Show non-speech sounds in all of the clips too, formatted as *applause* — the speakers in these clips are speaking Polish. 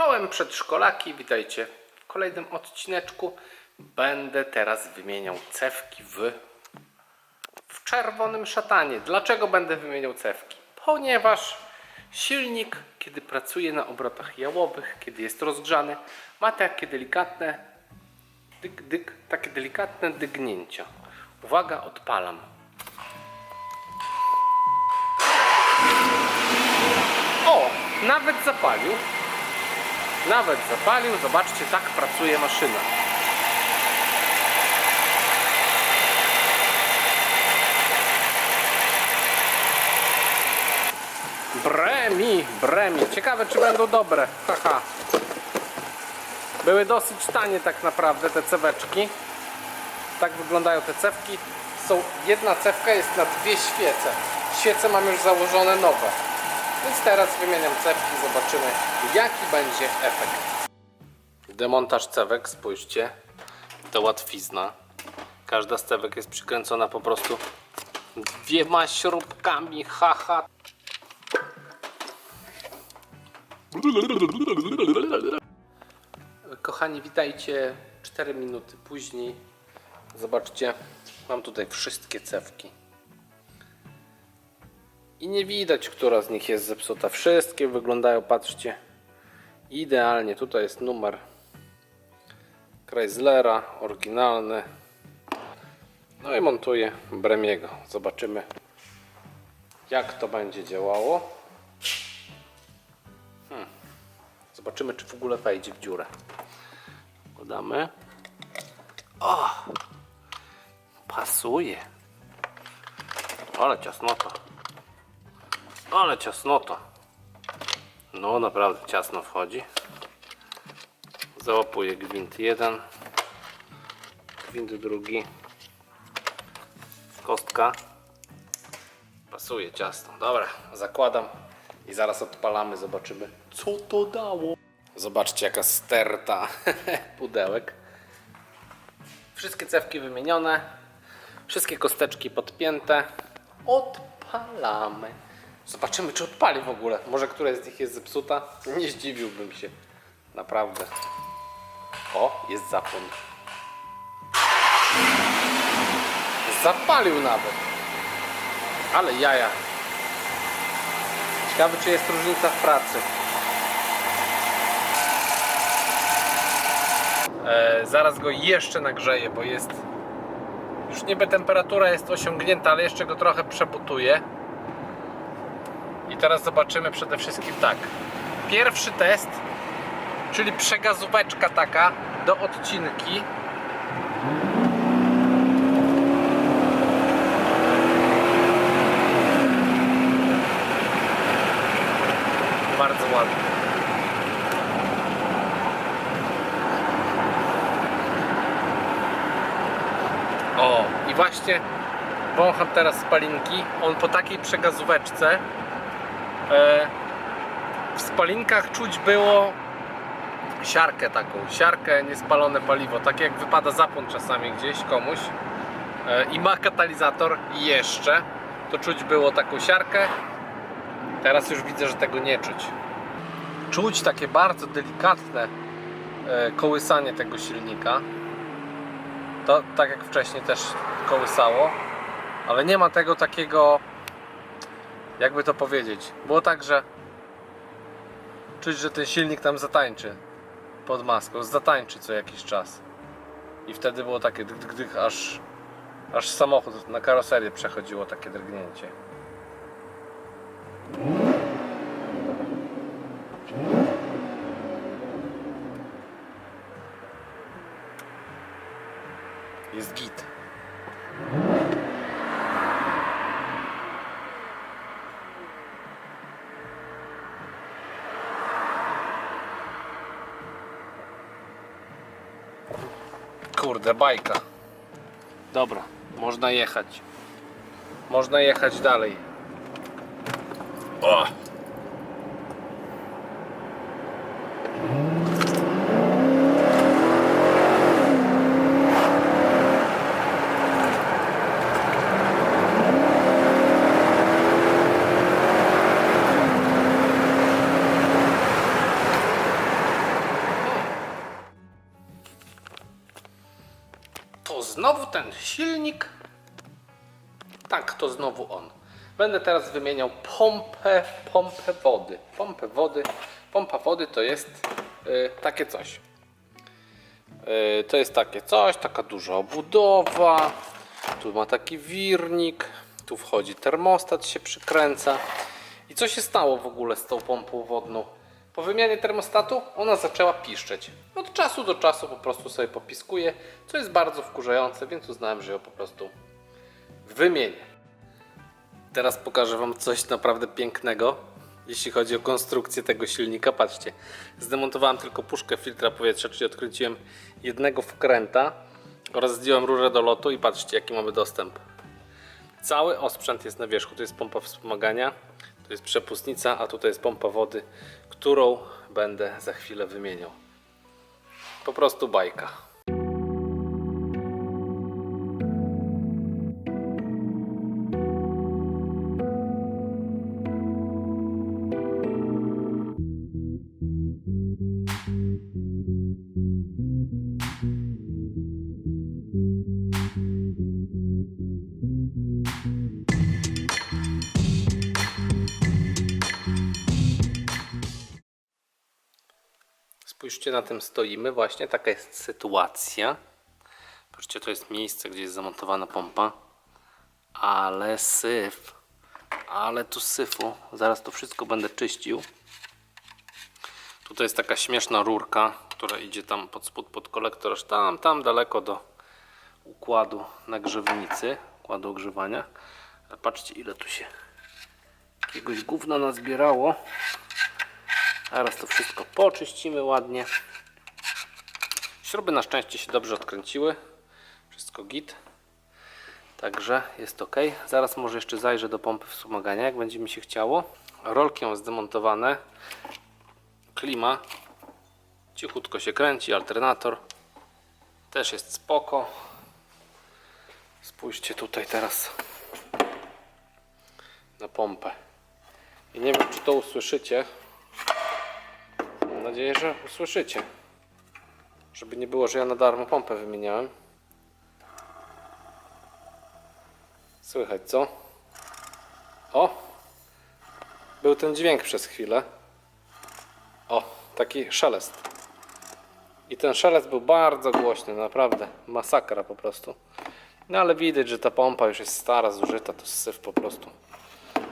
Czołem przedszkolaki, witajcie w kolejnym odcineczku. Będę teraz wymieniał cewki w, w czerwonym szatanie. Dlaczego będę wymieniał cewki? Ponieważ silnik, kiedy pracuje na obrotach jałowych, kiedy jest rozgrzany, ma takie delikatne dyk, dyk, takie delikatne dygnięcia. Uwaga, odpalam. O, nawet zapalił. Nawet zapalił. Zobaczcie, tak pracuje maszyna. Bremi, bremi. Ciekawe, czy będą dobre. Haha. Były dosyć tanie tak naprawdę te ceweczki. Tak wyglądają te cewki. Są, jedna cewka jest na dwie świece. Świece mam już założone nowe. Więc teraz wymieniam cewki, zobaczymy jaki będzie efekt. Demontaż cewek, spójrzcie. To łatwizna. Każda z cewek jest przykręcona po prostu dwiema śrubkami, haha. Kochani, witajcie 4 minuty później. Zobaczcie, mam tutaj wszystkie cewki. I nie widać, która z nich jest zepsuta. Wszystkie wyglądają, patrzcie, idealnie. Tutaj jest numer Chryslera, oryginalny. No i montuję Bremiego. Zobaczymy, jak to będzie działało. Hmm. Zobaczymy, czy w ogóle wejdzie w dziurę. Podamy. O! Pasuje. Ale ciasnota. Ale ciasnota. No naprawdę ciasno wchodzi. Załapuję gwint jeden. Gwint drugi. Kostka. Pasuje ciasno. Dobra, zakładam i zaraz odpalamy, zobaczymy co to dało. Zobaczcie jaka sterta *laughs* pudełek. Wszystkie cewki wymienione. Wszystkie kosteczki podpięte. Odpalamy. Zobaczymy, czy odpali w ogóle. Może któraś z nich jest zepsuta? Nie zdziwiłbym się. Naprawdę. O, jest zapłon. Zapalił nawet. Ale jaja. Ciekawe, czy jest różnica w pracy. E, zaraz go jeszcze nagrzeję, bo jest już niby temperatura jest osiągnięta, ale jeszcze go trochę przebutuję. Teraz zobaczymy przede wszystkim tak. Pierwszy test, czyli przegazóweczka taka do odcinki. Bardzo ładnie. O, i właśnie wącham teraz spalinki. On po takiej przegazóweczce w spalinkach czuć było siarkę taką, siarkę, niespalone paliwo, tak jak wypada zapłon czasami gdzieś komuś e, i ma katalizator jeszcze, to czuć było taką siarkę. Teraz już widzę, że tego nie czuć. Czuć takie bardzo delikatne e, kołysanie tego silnika. To tak jak wcześniej też kołysało, ale nie ma tego takiego, jakby to powiedzieć. Było tak, że czuć, że ten silnik tam zatańczy pod maską, zatańczy co jakiś czas. I wtedy było takie dyk, dyk, dyk aż, aż samochód na karoserię przechodziło takie drgnięcie. Jest git. Kurde, bajka. Dobra, można jechać. Można jechać dalej. O! Znowu ten silnik. Tak, to znowu on. Będę teraz wymieniał pompę, pompę wody. Pompę wody. Pompa wody to jest y, takie coś. Y, to jest takie coś, taka duża obudowa. Tu ma taki wirnik. Tu wchodzi termostat, się przykręca. I co się stało w ogóle z tą pompą wodną? Po wymianie termostatu ona zaczęła piszczeć. Od czasu do czasu po prostu sobie popiskuje, co jest bardzo wkurzające, więc uznałem, że ją po prostu wymienię. Teraz pokażę Wam coś naprawdę pięknego, jeśli chodzi o konstrukcję tego silnika. Patrzcie, zdemontowałem tylko puszkę filtra powietrza, czyli odkręciłem jednego wkręta oraz zdjąłem rurę do lotu i patrzcie jaki mamy dostęp. Cały osprzęt jest na wierzchu. To jest pompa wspomagania, to jest przepustnica, a tutaj jest pompa wody, którą będę za chwilę wymieniał. Po prostu bajka. Spójrzcie, na tym stoimy. Właśnie taka jest sytuacja. Patrzcie, to jest miejsce, gdzie jest zamontowana pompa. Ale syf. Ale tu syfu. Zaraz to wszystko będę czyścił. Tutaj jest taka śmieszna rurka, która idzie tam pod spód, pod kolektor, aż tam, tam daleko do układu nagrzewnicy, układu ogrzewania. Ale patrzcie, ile tu się jakiegoś gówna nazbierało. Teraz to wszystko poczyścimy ładnie. Śruby na szczęście się dobrze odkręciły. Wszystko git. Także jest ok. Zaraz może jeszcze zajrzę do pompy wspomagania, jak będzie mi się chciało. Rolki mam zdemontowane. Klima. Cichutko się kręci. Alternator. Też jest spoko. Spójrzcie tutaj teraz na pompę. I nie wiem, czy to usłyszycie. Nadzieję, że usłyszycie. Żeby nie było, że ja na darmo pompę wymieniałem. Słychać, co? O! Był ten dźwięk przez chwilę. O, taki szelest. I ten szelest był bardzo głośny, naprawdę. Masakra po prostu. No ale widać, że ta pompa już jest stara, zużyta, to syf po prostu.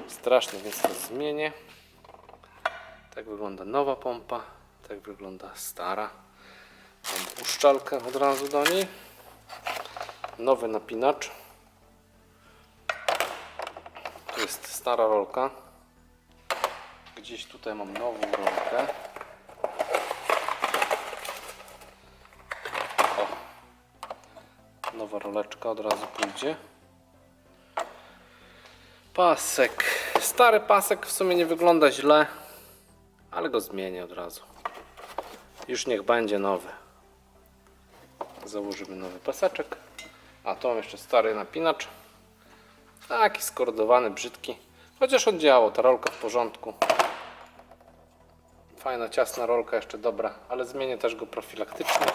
Straszny, więc to zmienię. Tak wygląda nowa pompa, tak wygląda stara. Mam uszczalkę od razu do niej. Nowy napinacz. Tu jest stara rolka. Gdzieś tutaj mam nową rolkę. O. Nowa roleczka od razu pójdzie. Pasek. Stary pasek w sumie nie wygląda źle ale go zmienię od razu. Już niech będzie nowy. Założymy nowy paseczek. A to jeszcze stary napinacz. Taki skordowany, brzydki. Chociaż on działał, ta rolka w porządku. Fajna, ciasna rolka, jeszcze dobra, ale zmienię też go profilaktycznie.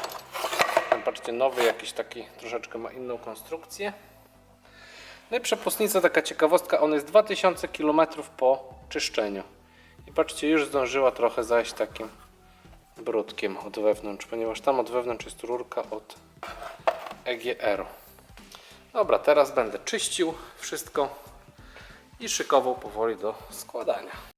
Ten, patrzcie, nowy jakiś taki troszeczkę ma inną konstrukcję. No i przepustnica, taka ciekawostka, on jest 2000 km po czyszczeniu. I patrzcie, już zdążyła trochę zajść takim brudkiem od wewnątrz, ponieważ tam od wewnątrz jest rurka od EGR. Dobra, teraz będę czyścił wszystko i szykował powoli do składania.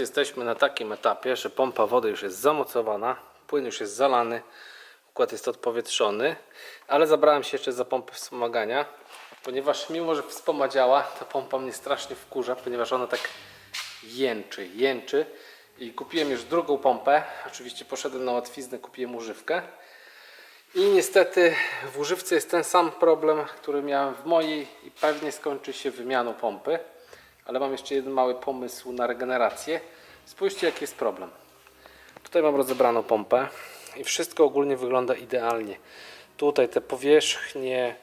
Jesteśmy na takim etapie, że pompa wody już jest zamocowana, płyn już jest zalany, Układ jest odpowietrzony, ale zabrałem się jeszcze za pompę wspomagania, ponieważ mimo, że wspoma ta pompa mnie strasznie wkurza, ponieważ ona tak jęczy, jęczy. I kupiłem już drugą pompę. Oczywiście poszedłem na łatwiznę, kupiłem używkę. I niestety w używce jest ten sam problem, który miałem w mojej i pewnie skończy się wymianą pompy. Ale mam jeszcze jeden mały pomysł na regenerację. Spójrzcie jaki jest problem. Tutaj mam rozebraną pompę i wszystko ogólnie wygląda idealnie. Tutaj te powierzchnie,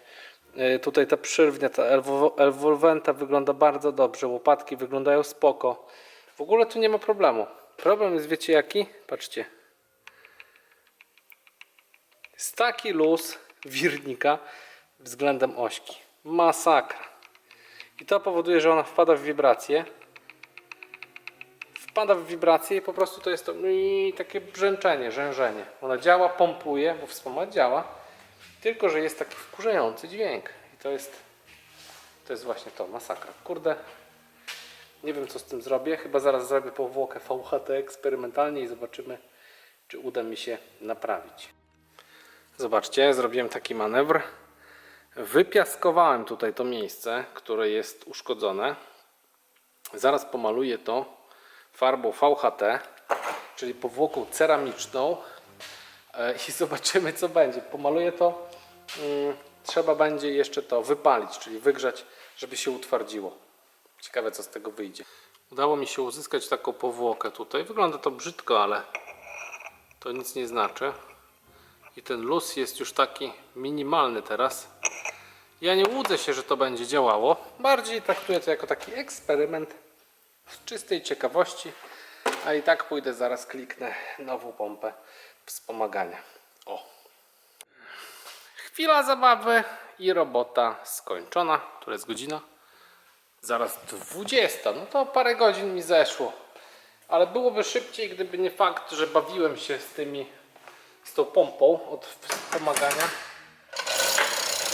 y, tutaj ta przyrwnia, ta elwo- elwolwenta wygląda bardzo dobrze, łopatki wyglądają spoko. W ogóle tu nie ma problemu. Problem jest wiecie jaki? Patrzcie. Jest taki luz wirnika względem ośki. Masakra. I to powoduje, że ona wpada w wibrację. Wpada w wibrację i po prostu to jest to i takie brzęczenie, rzężenie. Ona działa, pompuje, bo wspomaganie działa. Tylko, że jest taki wkurzający dźwięk. I to jest to jest właśnie to, masakra. Kurde, nie wiem co z tym zrobię. Chyba zaraz zrobię powłokę VHT eksperymentalnie i zobaczymy, czy uda mi się naprawić. Zobaczcie, zrobiłem taki manewr. Wypiaskowałem tutaj to miejsce, które jest uszkodzone. Zaraz pomaluję to farbą VHT, czyli powłoką ceramiczną E, i *laughs* zobaczymy co będzie. Pomaluję to. mm, Trzeba będzie jeszcze to wypalić, czyli wygrzać, żeby się utwardziło. Ciekawe co z tego wyjdzie. Udało mi się uzyskać taką powłokę tutaj. Wygląda to brzydko, ale to nic nie znaczy. I ten luz jest już taki minimalny teraz. Ja nie łudzę się, że to będzie działało. Bardziej traktuję to jako taki eksperyment z czystej ciekawości. A i tak pójdę zaraz kliknę nową pompę wspomagania. O. Chwila zabawy i robota skończona. Która jest godzina? Zaraz 20. No to parę godzin mi zeszło. Ale byłoby szybciej, gdyby nie fakt, że bawiłem się z tymi z tą pompą od wspomagania.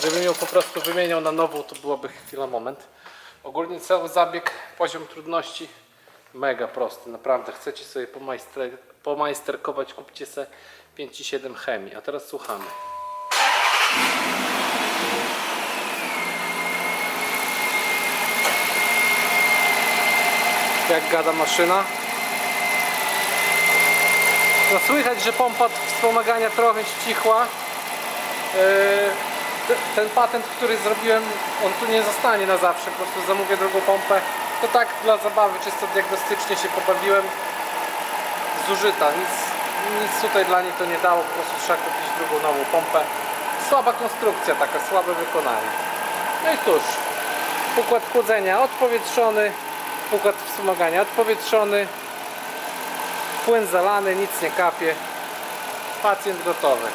Gdybym ją po prostu wymieniał na nową, to byłaby chwila, moment. Ogólnie cały zabieg, poziom trudności mega prosty, naprawdę. Chcecie sobie pomajster, pomajsterkować, kupcie se 5,7 chemii. A teraz słuchamy. Jak gada maszyna. No słychać, że pompa wspomagania trochę ścichła. Yy, te- ten patent, który zrobiłem, on tu nie zostanie na zawsze. Po prostu zamówię drugą pompę. To tak dla zabawy, czysto diagnostycznie się pobawiłem. Zużyta. Nic, nic tutaj dla niej to nie dało. Po prostu trzeba kupić drugą nową pompę. Słaba konstrukcja, taka słabe wykonanie. No i cóż, układ chłodzenia odpowietrzony, układ wspomagania odpowietrzony, płyn zalany, nic nie kapie. Pacjent gotowy.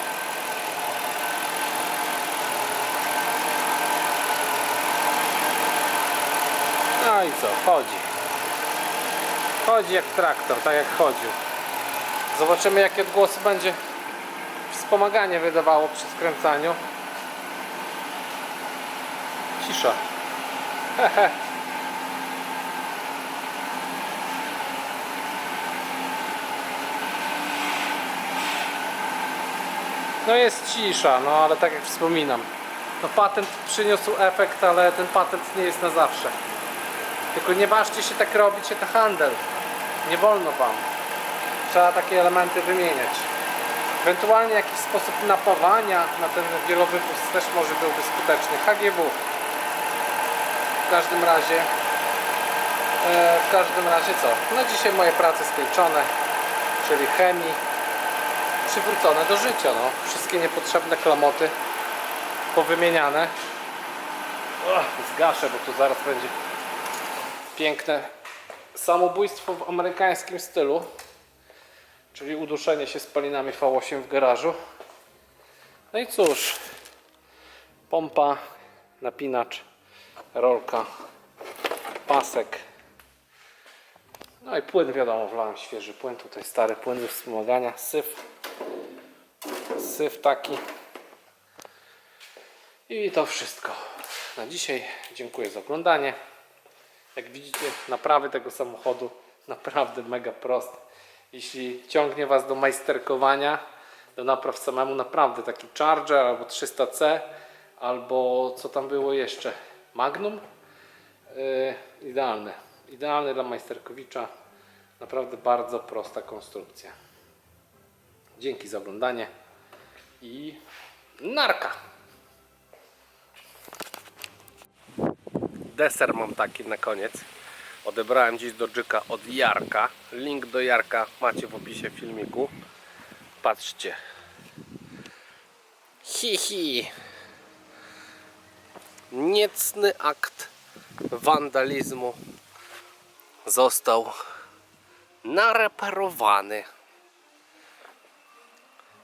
No i co? Chodzi. Chodzi jak traktor, tak jak chodził. Zobaczymy jakie odgłosy będzie wspomaganie wydawało przy skręcaniu. Cisza. *laughs* No jest cisza, no ale tak jak wspominam. No patent przyniósł efekt, ale ten patent nie jest na zawsze. Tylko nie ważcie się tak robić, to handel. Nie wolno wam. Trzeba takie elementy wymieniać. Ewentualnie jakiś sposób napawania na ten wielowywóz też może byłby skuteczny. HGW. W każdym razie e, w każdym razie co? No dzisiaj moje prace skończone, czyli chemii przywrócone do życia. No. Wszystkie niepotrzebne klamoty powymieniane. Och, zgaszę, bo tu zaraz będzie piękne samobójstwo w amerykańskim stylu, czyli uduszenie się spalinami V8 w garażu. No i cóż, pompa, napinacz, rolka, pasek. No i płyn, wiadomo, wlałem świeży płyn, tutaj stary płyn do wspomagania, syf, syf taki. I to wszystko. Na dzisiaj dziękuję za oglądanie. Jak widzicie, naprawy tego samochodu naprawdę mega proste. Jeśli ciągnie Was do majsterkowania, do napraw samemu. Naprawdę taki Charger albo 300C, albo co tam było jeszcze? Magnum? Yy, idealne. Idealne dla Majsterkowicza. Naprawdę bardzo prosta konstrukcja. Dzięki za oglądanie i narka. Deser mam taki na koniec. Odebrałem dziś do Dżyka od Jarka. Link do Jarka macie w opisie filmiku. Patrzcie. Hi hi. Niecny akt wandalizmu został nareperowany.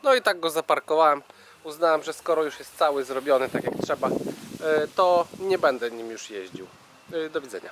No i tak go zaparkowałem. Uznałem, że skoro już jest cały zrobiony tak jak trzeba, to nie będę nim już jeździł. Y, Do widzenia.